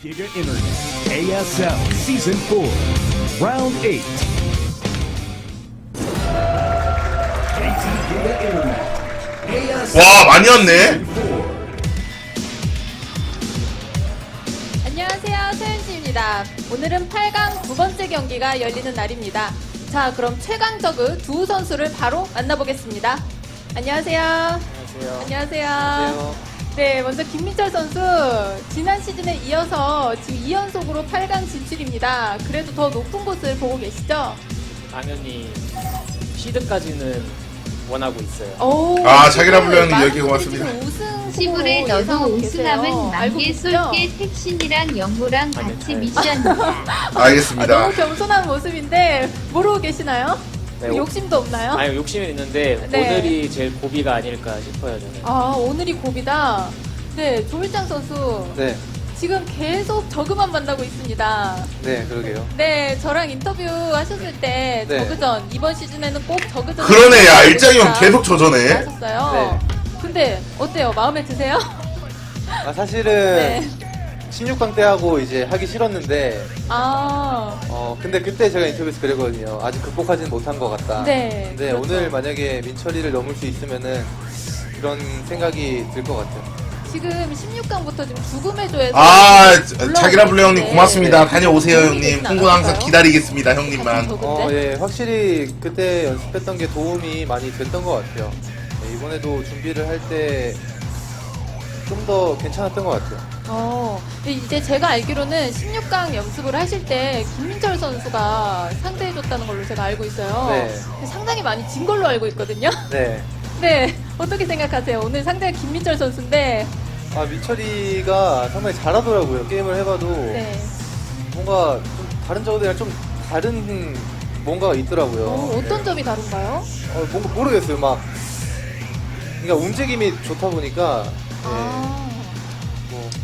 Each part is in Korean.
Giga Internet, ASL Season 4, Round 8. KT Giga Internet, ASL 와 많이 왔네 Season 4. 안녕하세요. 소연씨입니다. 오늘은 8강 두 번째 경기가 열리는 날입니다. 자, 그럼 최강 저그 두 선수를 바로 만나보겠습니다. 안녕하세요. 안녕하세요. 안녕하세요. 네, 먼저 김민철 선수 지난 시즌에 이어서 지금 2연속으로 8강 진출입니다. 그래도 더 높은 곳을 보고 계시죠? 당연히 시드까지는 원하고 있어요. 오, 아, 자기라 많은 여기 고맙습니다. 지금 우승 시불에 후보 너도 예상하고 우승하면 계세요. 알고 만개 계시죠? 쏠게 택신이랑 아니요, 같이 잘- 미션이야. 아, 알겠습니다 너무 겸손한 모습인데 모르고 계시나요? 네, 욕심도 없나요? 아니 욕심은 있는데 네. 오늘이 제일 고비가 아닐까 싶어요 저는. 아 오늘이 고비다. 네 조일장 선수 네, 지금 계속 저그만 만나고 있습니다. 네, 그러게요. 네 저랑 인터뷰 하셨을 때 네. 저그전 이번 시즌에는 꼭 저그전. 그러네 야 일장이 형 계속 저전해 하셨어요. 근데 어때요? 마음에 드세요? 아, 사실은 네. 16강 때 하고 이제 하기 싫었는데, 아 어, 근데 그때 제가 인터뷰에서 그랬거든요. 아직 극복하지는 못한 것 같다. 네. 근데 그렇죠. 오늘 만약에 민철이를 넘을 수 있으면은 그런 생각이 들 것 같아요. 지금 16강부터 지금 죽음의 조에서 아 올라오고 자기라 불러 형님 있는데 고맙습니다 다녀오세요 도움이 형님 홍군 항상? 기다리겠습니다 같은 형님만? 어, 예, 확실히 그때 연습했던 게 도움이 많이 됐던 것 같아요. 네, 이번에도 준비를 할 때 좀 더 괜찮았던 것 같아요. 어, 근데 이제 제가 알기로는 16강 연습을 하실 때 김민철 선수가 상대해줬다는 걸로 제가 알고 있어요. 네. 근데 상당히 많이 진 걸로 알고 있거든요. 네. 네, 어떻게 생각하세요? 오늘 상대가 김민철 선수인데, 아, 민철이가 상당히 잘하더라고요. 게임을 해봐도. 네. 뭔가 좀 다른 저들이랑 좀 다른 뭔가가 있더라고요. 어, 어떤 점이 다른가요? 어, 뭔가 모르겠어요. 막 그러니까 움직임이 좋다 보니까 네, 아, 뭐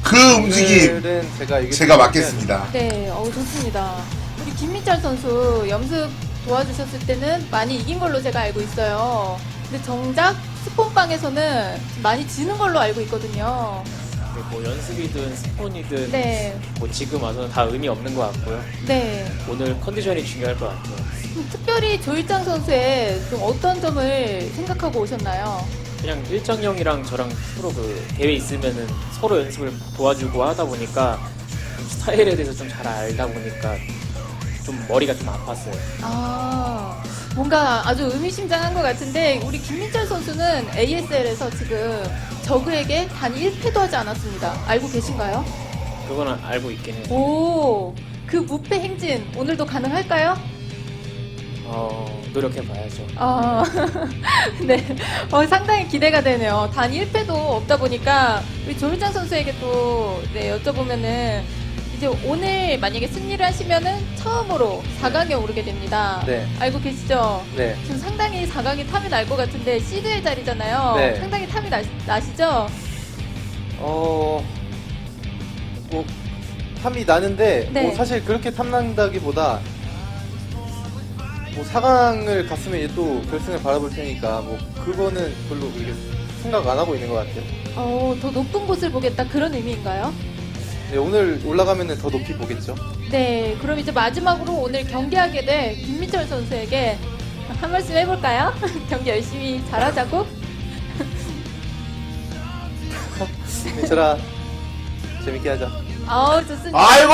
그 움직임 오늘은 제가 이길 제가 맡겠습니다 네, 어 좋습니다. 우리 김민철 선수 연습 도와주셨을 때는 많이 이긴 걸로 제가 알고 있어요. 근데 정작 스폰방에서는 많이 지는 걸로 알고 있거든요. 근데 뭐 연습이든 스폰이든 네, 뭐 지금 와서는 다 의미 없는 것 같고요. 네. 오늘 컨디션이 중요할 것 같아요. 특별히 조일장 선수의 좀 어떤 점을 생각하고 오셨나요? 그냥 일정 형이랑 저랑 서로 그 대회 있으면은 서로 연습을 도와주고 하다 보니까 좀 스타일에 대해서 좀 잘 알다 보니까 좀 머리가 좀 아팠어요. 아, 뭔가 아주 의미심장한 것 같은데 우리 김민철 선수는 ASL에서 지금 저그에게 단 1패도 하지 않았습니다. 알고 계신가요? 그거는 알고 있긴 해요. 오, 그 무패 행진 오늘도 가능할까요? 어, 노력해 봐야죠. 아, 네. 어, 상당히 기대가 되네요. 단 1패도 없다 보니까 우리 조일장 선수에게 또 네, 여쭤보면은 이제 오늘 만약에 승리를 하시면은 처음으로 4강에 오르게 됩니다. 네. 알고 계시죠? 네. 지금 상당히 4강이 탐이 날 것 같은데 시드의 자리잖아요. 네. 상당히 탐이 나, 나시죠? 어, 뭐 탐이 나는데 네. 뭐 사실 그렇게 탐난다기보다 뭐 4강을 갔으면 이제 또 결승을 바라볼 테니까 뭐 그거는 별로 그렇게 생각 안 하고 있는 것 같아요. 어, 더 높은 곳을 보겠다 그런 의미인가요? 네, 오늘 올라가면은 더 높이 보겠죠. 네, 그럼 이제 마지막으로 오늘 경기하게 될 김민철 선수에게 한 말씀 해볼까요? 경기 열심히 잘하자고. 민철아 재밌게 하자. 아우 좋습니다. 아이고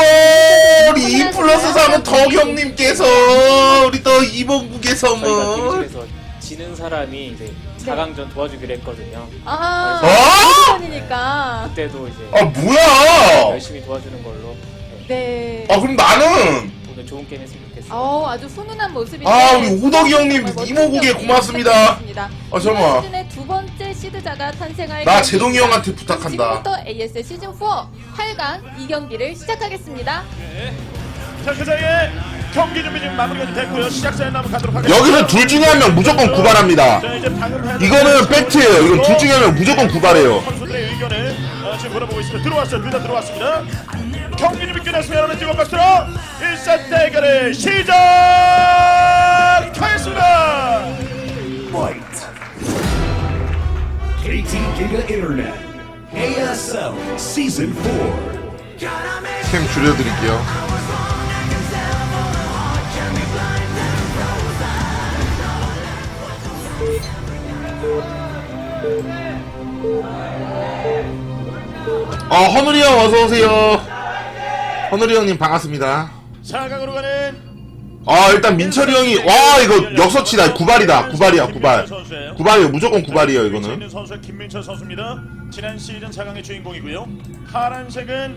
우리 2 플러스 3은 덕형님께서 우리 또 이봉국에서 저희가 뭐 팀집에서 지는 사람이 이제 4강전 도와주기로 했거든요. 아, 어? 오디션이니까. 그때도 이제 아 뭐야 열심히 도와주는 걸로 네, 네. 아 그럼 나는 오늘 좋은 게임 했으면 좋겠어요. 아우 아주 훈훈한 모습인데. 아, 우리 오덕이 형님 정말 이모국에 고맙습니다. 아, 잠깐만. 이번 시즌의 두 번째 시드자가 탄생할 나. 제동이 형한테 부탁한다 지금부터 AS 시즌 4 8강 2경기를 시작하겠습니다. 자, 그 사이에 경기 준비 지금 마무리가 됐고요. 시작사에 남은 가도록 하겠습니다. 여기서 둘 중에 한 명 무조건 구발합니다 자, 이제 방금 해야 이거는 팩트예요 이건 둘 중에 한 명 무조건 구발해요 선수들의 의견을 어, 지금 물어보고 있습니다. 들어왔어요. 둘 다 들어왔습니다. 경기 준비 끝났습니다. 여러분 뜨거운 박수로 1사 대결을 시작하겠습니다. KT Giga Internet, ASL Season 4. 캠 줄여드릴게요. 어, 허누리 형 어서 오세요. 허누리 형님 반갑습니다. 4강으로 가는 아 일단 민철이 형이 와 이거 역서치다. 구발이다. 구발이야 구발. 구발이에요. 무조건 구발이에요 이거는. 선수 김민철 선수입니다. 지난 시즌 4강의 주인공이고요. 파란색은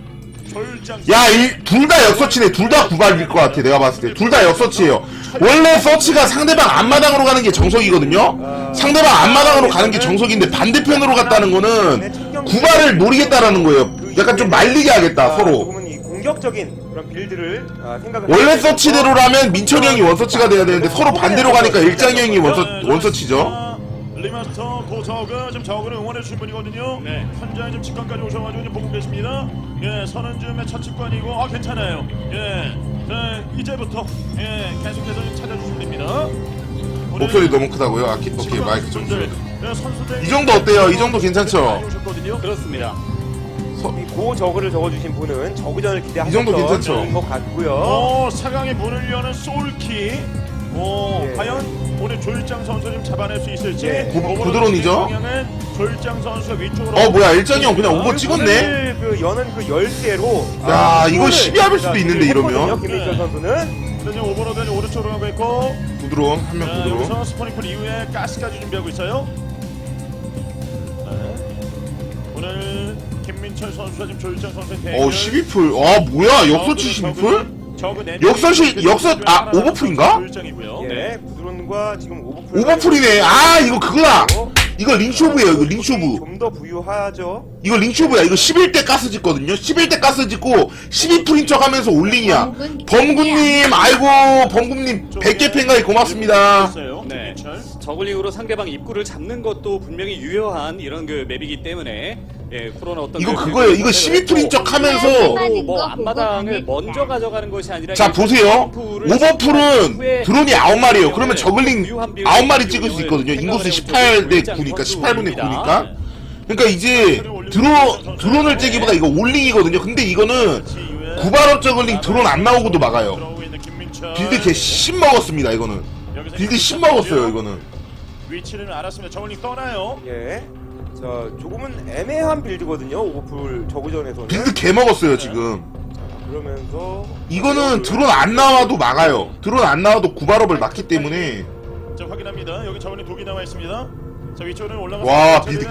조율장 야둘 다 역서치네. 둘 다 구발일 것 같아 내가 봤을 때. 둘 다 역서치예요. 원래 서치가 상대방 앞마당으로 가는 게 정석이거든요? 상대방 앞마당으로 가는 게 정석인데 반대편으로 갔다는 거는 구발을 노리겠다라는 거예요. 약간 좀 말리게 하겠다 서로 공격적인 그런 빌드를 아, 생각을 원래 서치대로라면 민철이 형이 원서치가 돼야 되는데 서로 반대로 가니까 일장이 형이 원서, 원서치죠 리마스터 고저그 지금 저그를 응원해 주신 분이거든요. 네. 현장에 지금 직관까지 오셔가지고 지금 보고 계십니다. 예, 선언즈음의 첫 직관이고 아 괜찮아요. 예, 자, 이제부터 예 계속해서 좀 찾아주시면 됩니다. 오늘 목소리 너무 크다고요? 아, 키- 오케이 마이크 좀 분들, 줄여 예, 선수들 이 정도 어때요? 이 정도 괜찮죠? 많이 오셨거든요. 그렇습니다. 이 고저그를 적어주신 분은 저그전을 이 기대하셨던 정도 괜찮죠? 것 같고요. 오, 사강의 문을 여는 솔키. 오, 예. 과연 오늘 조일장 선수 좀 잡아낼 수 있을지. 예. 구- 오버로드 구드론이죠? 방향은 조일장 선수 위쪽으로. 어 뭐야 일장이 형 그냥 오버 오늘 찍었네? 그 여는 그 열쇠로 야, 아, 이거 12 합일 수도 있는데, 이러면. 김민철 네. 선수는 지금 오버로드는 오른쪽으로 가고 있고. 부드러운 한명 자, 부드러운 여기서 스포닝풀 이후에 가스까지 준비하고 있어요. 네. 오늘 김민철 선수와 지금 조일장 선수의 대결. 어 12풀. 아 뭐야? 역서치 12풀? 역서시- 역서- 아, 오버풀인가? 예, 네. 구드론과 지금 오버풀 오버풀이네. 아 이거 그거다. 이거 링쇼브예요. 이거 링쇼브. 좀더 부유하죠. 이거 링쇼브야. 이거 11대 가스 짓거든요. 11대 가스 짓고 12풀인 척 하면서 올링이야 범군님 아이고 범군님. 100개 팬가이 고맙습니다. 네. 저글링으로 상대방 입구를 잡는 것도 분명히 유효한 이런 그 맵이기 때문에 예, 그런 어떤 이거 그 그거예요. 이거 빌드를 12풀인 척 하면서 또뭐 앞마당을 먼저 가져가는 것이 아니라 자이 보세요. 오버풀은 드론이 9마리에요. 그러면 저글링 빌드 9마리 찍을 수 있거든요. 인구수 해보면 18대 조일장 9니까 선수 18분의 입니다. 9니까. 그러니까 이제 드론 드론을 째기보다 이거 올링이거든요. 근데 이거는 구발업 저글링 드론 안 나오고도 막아요. 빌드 개씹 먹었습니다 이거는. 빌드 씹 먹었어요 이거는. 위치는 알았습니다. 저울링 떠나요. 예. 자, 조금은 애매한 빌드거든요. 오버풀 저그전에서는. 빌드 개 먹었어요 지금 그러면서 이거는 드론 안 나와도 막아요 드론 안 나와도 구발업을 막기 때문에 자 확인합니다. 여기 저울링 독이 나와 있습니다. 자 위쪽으로 올라가. 와, 빌드.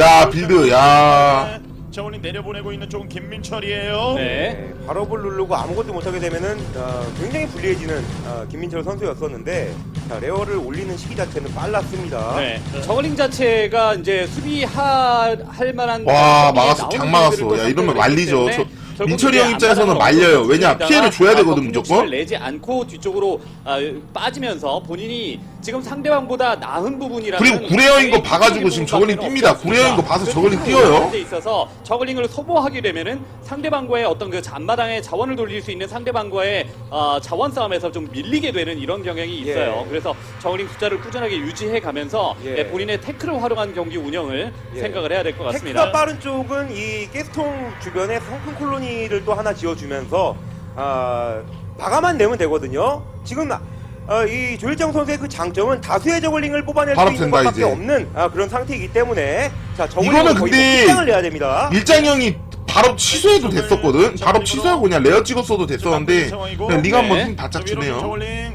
야, 빌드, 야. 저울링 내려보내고 있는 쪽은 김민철이에요. 네. 네, 발업을 누르고 아무것도 못하게 되면은 아, 굉장히 불리해지는 아, 김민철 선수였었는데 자, 레어를 올리는 시기 자체는 빨랐습니다. 네. 저글링 자체가 이제 수비할 할 만한 와 막았어 장 막았어 야 이러면 말리죠 저, 민철이 형 입장에서는 말려요 왜냐 피해를 줘야 되거든 무조건 내지 않고 뒤쪽으로 아, 빠지면서 본인이 지금 상대방보다 나은 부분이라는 그리고 구레어인 거 봐가지고 지금 저글링 뜁니다. 구레어인 거 봐서 저글링 뛰어요. 데 있어서 저글링을 소모하게 되면은 상대방과의 어떤 그 잔마당의 자원을 돌릴 수 있는 상대방과의 어, 자원 싸움에서 좀 밀리게 되는 이런 경향이 있어요. 예. 그래서 저글링 숫자를 꾸준하게 유지해 가면서 예. 예, 본인의 태클을 활용한 경기 운영을 예. 생각을 해야 될것 테크가 같습니다. 빠른 쪽은 이 가스통 주변에 성큰 콜로니 를 또 하나 지어주면서 아, 막아만 내면 되거든요. 지금 아, 이 조일장 선수의 그 장점은 다수의 저글링을 뽑아낼 수 바로 있는 된다, 것밖에 이제. 없는 아, 그런 상태이기 때문에 자 이거는 거의 근데 확장을 내야 됩니다. 일장 형이 바로 취소해도 됐었거든 바로 취소하고 그냥 레어 찍었어도 됐었는데 그냥 리가 한번 네. 힘 바짝 주네요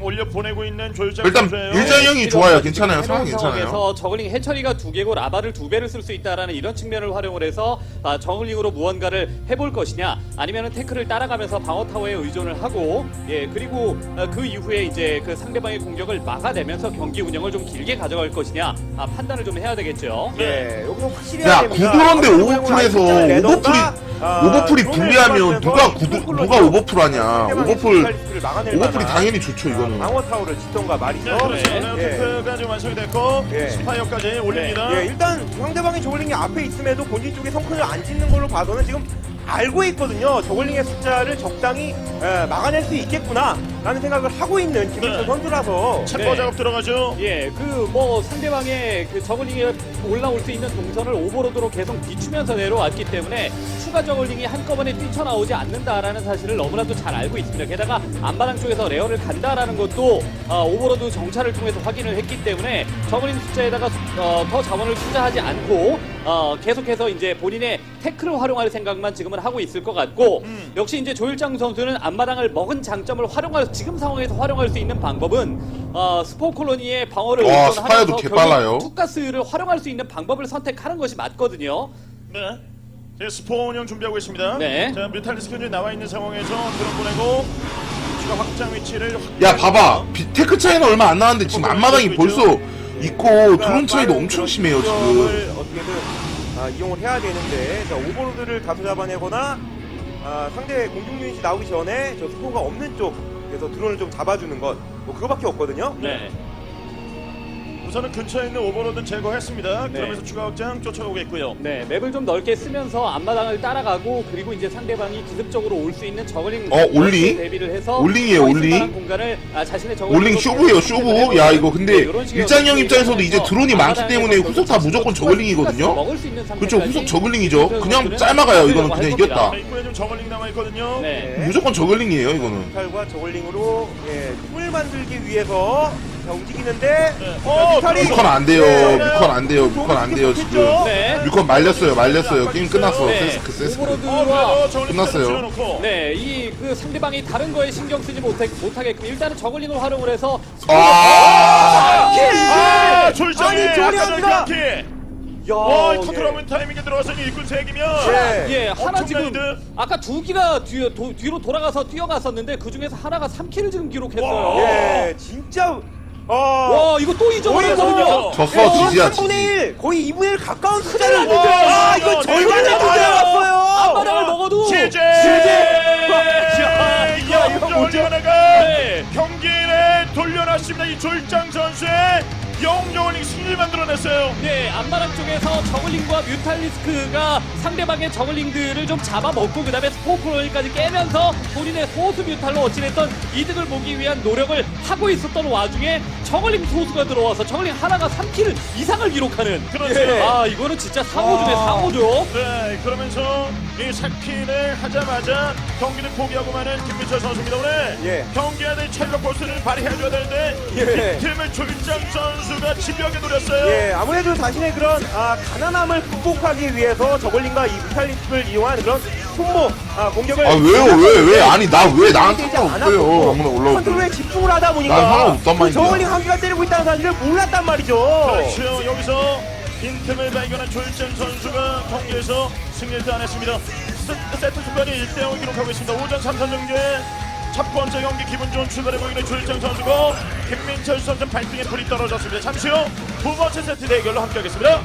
올려 보내고 있는 조일장 일단 선수예요. 일장 형이 좋아요 괜찮아요 상황 괜찮아요 상황에서 저글링 해처리가 두 개고 라바를 두 배를 쓸 수 있다라는 이런 측면을 활용을 해서 아, 저글링으로 무언가를 해볼 것이냐 아니면은 태클을 따라가면서 방어 타워에 의존을 하고 예 그리고 아, 그 이후에 이제 그 상대방의 공격을 막아내면서 경기 운영을 좀 길게 가져갈 것이냐 아, 판단을 좀 해야 되겠죠. 예, 여기서 확실히 야 해야 됩니다. 구드론데 어떤 오버풀에서 모양으로 오버풀이 오버풀이 드론을 불리하면 누가 싱글로 누가 오버풀 하냐 오버풀 스페셜리스트를 막아낼 오버풀이 당연히 좋죠 아, 이거는 방어 타워를 짓던가 말이죠. 네, 그렇죠. 네. 네. 테크가 지금 완성이 됐고 예. 스파이어까지 올립니다. 예, 일단 상대방이 저글링이 앞에 있음에도 본진 쪽에 성큰을 안 짓는 걸로 봐서는 지금 알고 있거든요. 저글링의 숫자를 적당히 에, 막아낼 수 있겠구나라는 생각을 하고 있는 김민철 네. 선수라서 착보 네. 작업 들어가죠. 예, 그 뭐 상대방의 그 저글링에 올라올 수 있는 동선을 오버로드로 계속 비추면서 내려왔기 때문에 추가 저글링이 한꺼번에 뛰쳐나오지 않는다라는 사실을 너무나도 잘 알고 있습니다. 게다가 안마당 쪽에서 레어를 간다라는 것도 어, 오버로드 정찰을 통해서 확인을 했기 때문에 저글링 숫자에다가 어, 더 자원을 투자하지 않고 어, 계속해서 이제 본인의 태클을 활용할 생각만 지금은 하고 있을 것 같고 역시 이제 조일장 선수는 앞마당을 먹은 장점을 활용할 지금 상황에서 활용할 수 있는 방법은 어, 스포 콜로니의 방어를 와, 의존하면서 스파이어도 개빨라요. 결국 투가스를 활용할 수 있는 방법을 선택하는 것이 맞거든요. 네. 제 스포운영 준비하고 있습니다. 네. 자, 뮤탈리스크 현재 나와 있는 상황에서 드론 보내고 추가 확장 위치를 야 봐봐 비- 테크 차이는 얼마 안 나는데 지금 앞마당이 벌써 있고 드론 차이도 엄청 심해요 지금. 어떻게든 아, 이용을 해야 되는데 자, 오버로드를 다수 잡아내거나 아, 상대 공중 유닛이 나오기 전에 저 스포가 없는 쪽에서 드론을 좀 잡아주는 것. 뭐 그거밖에 없거든요. 네. 우선은 근처에 있는 오버로드는 제거했습니다. 네. 그러면서 추가 확장 쫓아오겠고요. 네, 맵을 좀 넓게 쓰면서 앞마당을 따라가고 그리고 이제 상대방이 기습적으로 올 수 있는 저글링 어, 올링? 대비를 해서 올링이에요, 서 있을 올링. 만한 공간을 아, 자신의 저글링 올링 쇼부예요 쇼부 야 이거 근데 일장형 입장에서도 이제 드론이 많기 때문에 후속 다 무조건 저글링이거든요 먹을 수 있는 그렇죠 후속 저글링이죠 그냥 짧아가요 이거는 그냥. 이겼다 자, 입구에 좀 저글링 남아 있거든요. 네. 무조건 저글링이에요 이거는 뮤탈과 저글링으로 예, 을 만들기 위해서 자, 움직이는데 네. 자, 어, 뮤탈이 뮤컨 안 돼요 네. 뮤컨 안 돼요 뮤컨 안 돼요 지금 네. 뮤컨 말렸어요 말렸어요 게임 끝났어 네. 세스크 세스크 어, 오버로드와 그래도 저글링 끝났어요. 네, 이 그 상대방이 다른 거에 신경 쓰지 못하, 못하게끔 일단은 저글링을 활용을 해서 아 아, 졸장에 아니, 조리합니다. 이렇게. 야, 와, 예. 컨트롤하면 타이밍에 들어가서 일꾼 세 개면. 예. 예, 하나 엄청난 지금 이득. 아까 두 기가 뒤, 도, 뒤로 돌아가서 뛰어갔었는데 그 중에서 하나가 3킬을 지금 기록했어요. 와. 예, 진짜 어, 와, 이거 또 잊어버렸거든요. 어이구. 졌어 지지야 3분의 지지 1 거의 2분의 1 가까운 숫자를 와, 아 이거 이거 절반에 다 들어갔어요 앞마당을 먹어도 제재! 이거 이거? 하나가 네. 경기를 돌려놨습니다. 이 조일장 선수의 영정원이 승리를 만들어냈어요. 네, 앞마당 쪽에서 저글링과 뮤탈리스크가 상대방의 저글링들을 좀 잡아먹고 그 다음에 스포크로니까지 깨면서 본인의 소수 뮤탈로 어찌됐던 이득을 보기 위한 노력을 하고 있었던 와중에 저글링 소수가 들어와서 저글링 하나가 3킬 이상을 기록하는 그렇죠. 아 이거는 진짜 상호 중에 상호죠 네, 그러면서 이 사키를 하자마자 경기를 포기하고 마는 김민철 선수입니다. 오늘 예. 경기해야 될 체력 포스를 발휘해줘야 되는데 예. 이 팀을 조일장 선수가 집요하게 노렸어요. 예, 아무래도 자신의 그런 아, 가난함을 극복하기 위해서 저글링과 이 뮤탈리스크를 이용한 그런 손목 아, 공격을 아 왜요 왜 왜 아니 나 왜 나한테 상관없어요 아무나 올라오고 컨트롤에 집중을 하다 보니까 난 상관없단 그 말이야. 저글링 한 개가 때리고 있다는 사실을 몰랐단 말이죠 그렇죠. 여기서 빈틈을 발견한 조일장 선수가 경기에서 승리를 따냈습니다. 세- 세트 중간에 1대0을 기록하고 있습니다. 오전 3선 경기의 첫 번째 경기 기분 좋은 출발을 보이는 조일장 선수고 김민철 선수 발등에 불이 떨어졌습니다. 잠시 후 두 번째 세트 대결로 함께하겠습니다.